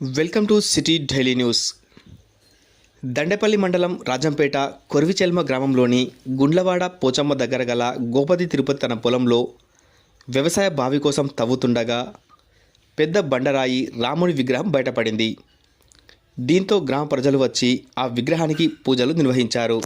Welcome to city daily news. Dandepalli మండలం రాజంపేట కొరివిచెల్మ గ్రామంలోని గుండ్లవాడ పోచమ్మ దగ్గర గల గోపతి తిరుపతి తన పొలంలో వ్యవసాయ బావి కోసం తవ్వుతుండగా పెద్ద బండరాయి రాముడి విగ్రహం బయటపడింది. దీంతో గ్రామ ప్రజలు వచ్చి ఆ విగ్రహానికి పూజలు నిర్వహించారు.